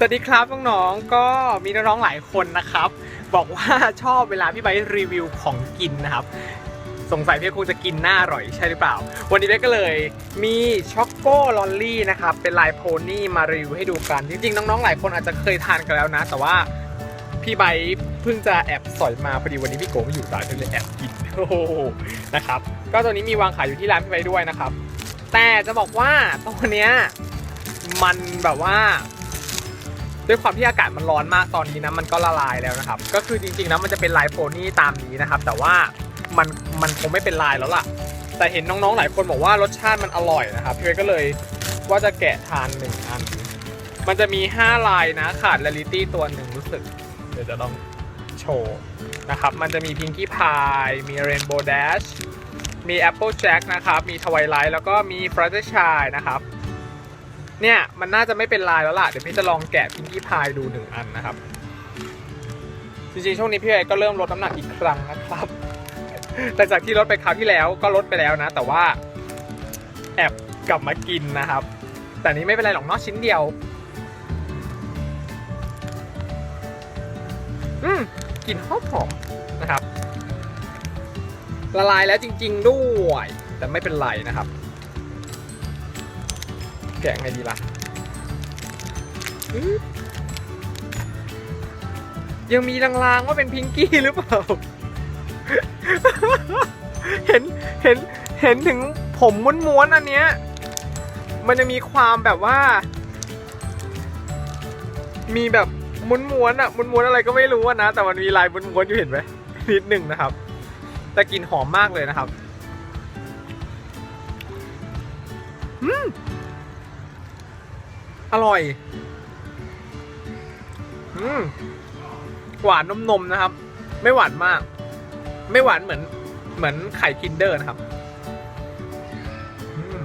สวัสดีครับน้องๆ ก็มีน้องๆหลายคนนะครับ บอกว่าชอบเวลาพี่ไบรีวิวของกินนะครับ สงสัยพี่คงจะกินหน้าอร่อยใช่หรือเปล่า วันนี้เบ๊ก็เลยมีช็อกโกลอลลี่นะครับ เป็นลายโพนี่มารีวิวให้ดูกัน จริงๆ น้องๆ หลายคนอาจจะเคยทานกันแล้วนะ แต่ว่าพี่ไบเพิ่งจะแอบสอยมาพอดีวันนี้พี่โกไม่อยู่ร้านเลยแอบกินโอ้โหนะครับ ก็ตัวนี้มีวางขายอยู่ที่ร้านพี่ไบด้วยนะครับ แต่จะบอกว่าตัวเนี้ยมันแบบว่า ด้วยความที่อากาศมันร้อนมากตอนนี้นะมันก็ละลายแล้วนะครับ ก็คือจริงๆนะมันจะเป็นลายโพนี่ตามนี้นะครับ แต่ว่ามันมันคงไม่เป็นลายแล้วล่ะ แต่เห็นน้องๆหลายคนบอกว่ารสชาติมันอร่อยนะครับพี่เวก็เลยว่าจะแกะทานหนึ่งอัน มันจะมี 5 ลายนะขาด r รลิตี้ตัวหนึ่งรู้สึก เดี๋ยวจะลองโชว์นะครับ มันจะมีพิงกี้พายมีเรนโบว์ a s h มี Apple Jack นะครับ มีทวายไลท์แล้วก็มีฟรัตเตอร์ชายนะครับ เนี่ยมันน่าจะไม่เป็นลายแล้วล่ะ เดี๋ยวพี่จะลองแกะพิงกี้พายดูหนึ่งอันนะครับ จริงๆ ช่วงนี้พี่เอก็เริ่มลดน้ำหนักอีกครั้งนะครับ แต่จากที่ลดไปคราวที่แล้วก็ลดไปแล้วนะ แต่ว่าแอบกลับมากินนะครับ แต่นี้ไม่เป็นไรหรอกเนอกชิ้นเดียว อืมกลิ่นหอมหอมนะครับ ละลายแล้วจริง ๆ ด้วย แต่ไม่เป็นไรนะครับ แกะไงดีล่ะอื้อยังมีลางๆว่าเป็นพิงกี้หรือเปล่า เห็น เห็น เห็นถึงผมม้วนๆอันเนี้ย มันจะมีความแบบว่า มีแบบม้วนๆอะม้วนๆอะไรก็ไม่รู้อะนะ แต่มันมีลายม้วนๆอยู่เห็นไหมนิดหนึ่งนะครับ แต่กลิ่นหอมมากเลยนะครับ อืม อร่อยอืมหวานนมๆนะครับ ไม่หวานมาก ไม่หวานเหมือน เหมือนไข่คินเดอร์นะครับอืม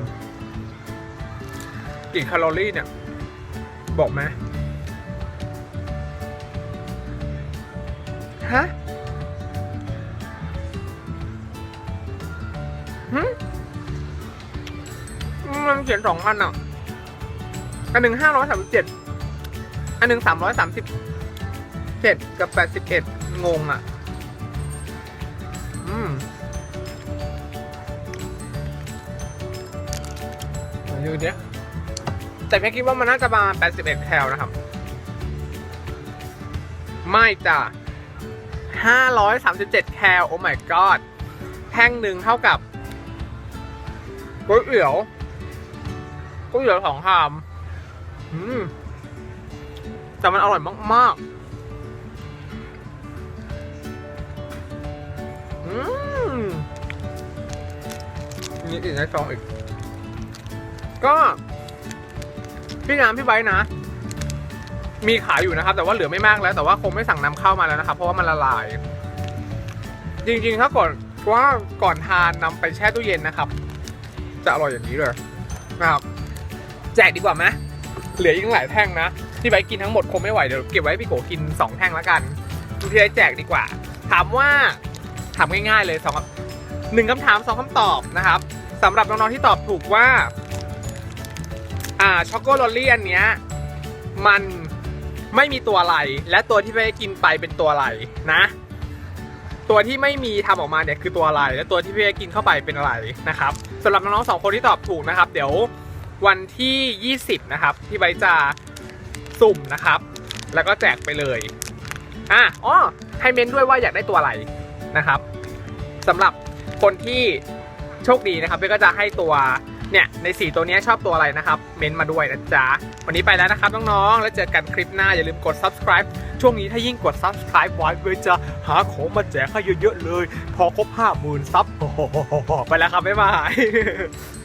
กลิ่แคลอรี่เนี่ย บอกไหมฮะหืมมันเขียนสองอันอะ อันหนึ่งห้าร้อยสามสิบเจ็ดอันหนึ่งสามร้อยสามสิบเจ็ดกับแปดสิบเอ็ดงงอะ อืมดูเนี้ยแต่แม่คิดว่ามันน่าจะประมาณ81 แคลนะครับ ไม่จ้ะ537 แคลโอ้ my god แท่งหนึ่งเท่ากับก๋วยเตี๋ยวก๋วยเตี๋ยวสองชามอืม แต่มันอร่อยมากๆอืมมีอีกในซองอีก ก็ พี่น้ำพี่ไบนะ มีขายอยู่นะครับ แต่ว่าเหลือไม่มากแล้ว แต่ว่าคงไม่สั่งนำเข้ามาแล้วนะครับ เพราะว่ามันละลาย จริงๆถ้าก่อนว่าก่อนทานนำไปแช่ตู้เย็นนะครับ จะอร่อยอย่างนี้เลยนะครับ แจกดีกว่าไหม เหลืออีกหลายแท่งนะที่ไบร์ทกินทั้งหมดคงไม่ไหวเดี๋ยวเก็บไว้พี่โกกินสองแท่งแล้วกันพี่ไบแจกดีกว่า ถามว่าถามง่ายๆเลยสองหนึ่งคำถามสองคำตอบนะครับสำหรับน้องๆที่ตอบถูกว่าอ่าช็อกโกลอลลี่อันเนี้ยมันไม่มีตัวอะไร และตัวที่ไม่ได้กินไปเป็นตัวอะไรนะ ตัวที่ไม่มีทำออกมาเนี่ยคือตัวอะไร และตัวที่พี่ได้กินเข้าไปเป็นอะไรนะครับสำหรับน้องๆสองคนที่ตอบถูกนะครับ เดี๋ยว วันที่ 20 นะครับ ที่ใบจะสุ่มนะครับ แล้วก็แจกไปเลยอะอ๋อให้เมนด้วยว่าอยากได้ตัวอะไรนะครับสำหรับคนที่โชคดีนะครับเบก็จะให้ตัวเนี่ยในสีตัวนี้ชอบตัวอะไรนะครับ เมนมาด้วยนะจ๊ะ วันนี้ไปแล้วนะครับน้องๆ แล้วเจอกันคลิปหน้า อย่าลืมกด subscribe ช่วงนี้ถ้ายิ่งกด subscribe ไว้เบจะหาของมาแจกให้เยอะๆเลย พอครบ 50,000 ซับไปแล้วครับ บ๊ายบาย